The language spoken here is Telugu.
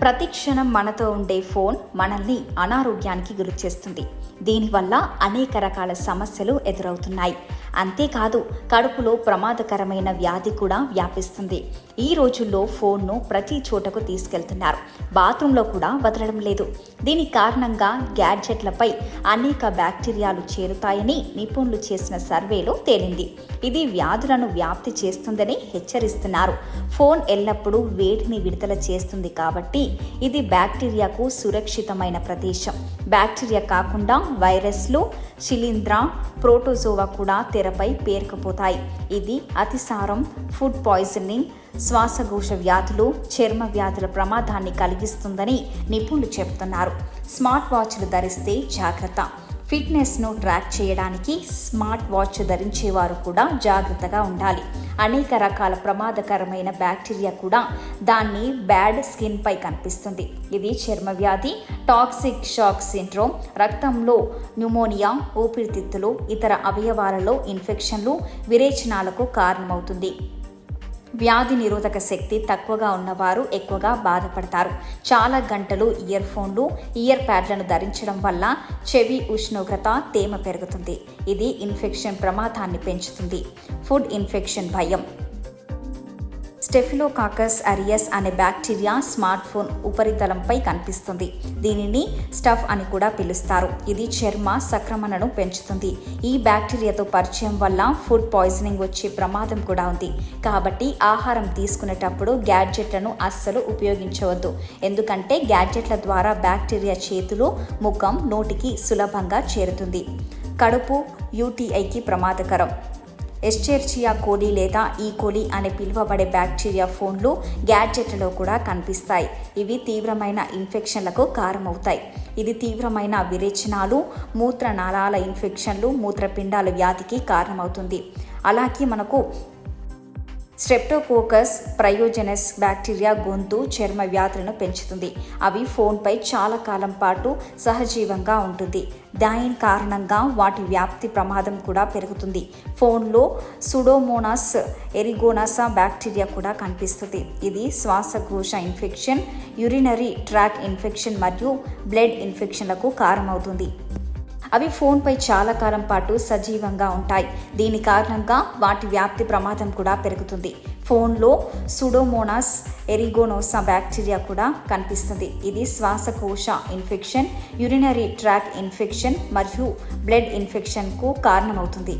ప్రతి క్షణం మనతో ఉండే ఫోన్ మనల్ని అనారోగ్యానికి గురిచేస్తుంది. దీనివల్ల అనేక రకాల సమస్యలు ఎదురవుతున్నాయి. అంతేకాదు కడుపులో ప్రమాదకరమైన వ్యాధి కూడా వ్యాపిస్తుంది. ఈ రోజుల్లో ఫోన్ను ప్రతి చోటకు తీసుకెళ్తున్నారు. బాత్రూంలో కూడా వదలడం లేదు. దీని కారణంగా గ్యాడ్జెట్లపై అనేక బ్యాక్టీరియాలు చేరుతాయని నిపుణులు చేసిన సర్వేలో తేలింది. ఇది వ్యాధులను వ్యాప్తి చేస్తుందని హెచ్చరిస్తున్నారు. ఫోన్ ఎల్లప్పుడూ వేడిని విడుదల చేస్తుంది కాబట్టి ఇది బ్యాక్టీరియాకు సురక్షితమైన ప్రదేశం. బ్యాక్టీరియా కాకుండా వైరస్లు శిలీంధ్ర ప్రోటోజోవా కూడా తెరపై పేరుకుపోతాయి. ఇది అతిసారం ఫుడ్ పాయిజనింగ్ శ్వాసకోశ వ్యాధులు చర్మ వ్యాధుల ప్రమాదాన్ని కలిగిస్తుందని నిపుణులు చెబుతున్నారు. స్మార్ట్ వాచ్లు ధరిస్తే జాగ్రత్త. ఫిట్నెస్ను ట్రాక్ చేయడానికి స్మార్ట్ వాచ్ ధరించేవారు కూడా జాగ్రత్తగా ఉండాలి. అనేక రకాల ప్రమాదకరమైన బ్యాక్టీరియా కూడా దాన్ని బ్యాడ్ స్కిన్పై కనిపిస్తుంది. ఇది చర్మ వ్యాధి టాక్సిక్ షాక్ సిండ్రోమ్ రక్తంలో న్యూమోనియా ఊపిరితిత్తులు ఇతర అవయవాలలో ఇన్ఫెక్షన్లు విరేచనాలకు కారణమవుతుంది. వ్యాధి నిరోధక శక్తి తక్కువగా ఉన్నవారు ఎక్కువగా బాధపడతారు. చాలా గంటలు ఇయర్ ఫోన్లు ఇయర్ ప్యాడ్లను ధరించడం వల్ల చెవి ఉష్ణోగ్రత తేమ పెరుగుతుంది. ఇది ఇన్ఫెక్షన్ ప్రమాదాన్ని పెంచుతుంది. ఫుడ్ ఇన్ఫెక్షన్ భయం. స్టెఫిలోకాకస్ అరియస్ అనే బ్యాక్టీరియా స్మార్ట్ ఫోన్ ఉపరితలంపై కనిపిస్తుంది. దీనిని స్టఫ్ అని కూడా పిలుస్తారు. ఇది చర్మ సక్రమణను పెంచుతుంది. ఈ బ్యాక్టీరియాతో పరిచయం వల్ల ఫుడ్ పాయిజనింగ్ వచ్చే ప్రమాదం కూడా ఉంది. కాబట్టి ఆహారం తీసుకునేటప్పుడు గ్యాడ్జెట్లను అస్సలు ఉపయోగించవద్దు. ఎందుకంటే గ్యాడ్జెట్ల ద్వారా బ్యాక్టీరియా చేతులు ముఖం నోటికి సులభంగా చేరుతుంది. కడుపు యూటీఐకి ప్రమాదకరం. ఎస్చెర్చియా కోలి లేదా ఈ కోలి అని పిలువబడే బ్యాక్టీరియా ఫోన్లు గ్యాడ్జెట్లలో కూడా కనిపిస్తాయి. ఇవి తీవ్రమైన ఇన్ఫెక్షన్లకు కారణమవుతాయి. ఇది తీవ్రమైన విరేచనాలు మూత్రనాళాల ఇన్ఫెక్షన్లు మూత్రపిండాల వ్యాధికి కారణమవుతుంది. అలాగే మనకు స్ట్రెప్టోకోకస్ ప్రయోజనస్ బ్యాక్టీరియా గొంతు చర్మ వ్యాధులను పెంచుతుంది. అవి ఫోన్పై చాలా కాలం పాటు సహజీవంగా ఉంటుంది. దాని కారణంగా వాటి వ్యాప్తి ప్రమాదం కూడా పెరుగుతుంది. ఫోన్లో సుడోమోనాస్ ఎరిగోనాసా బ్యాక్టీరియా కూడా కనిపిస్తుంది. ఇది శ్వాసకోశ ఇన్ఫెక్షన్ యూరినరీ ట్రాక్ ఇన్ఫెక్షన్ మరియు బ్లడ్ ఇన్ఫెక్షన్లకు కారణమవుతుంది. అవి ఫోన్పై చాలా కాలం పాటు సజీవంగా ఉంటాయి. దీని కారణంగా వాటి వ్యాప్తి ప్రమాదం కూడా పెరుగుతుంది. ఫోన్లో సుడోమోనాస్ ఎరిగోనోసా బ్యాక్టీరియా కూడా కనిపిస్తుంది. ఇది శ్వాసకోశ ఇన్ఫెక్షన్ యూరినరీ ట్రాక్ ఇన్ఫెక్షన్ మరియు బ్లడ్ ఇన్ఫెక్షన్కు కారణమవుతుంది.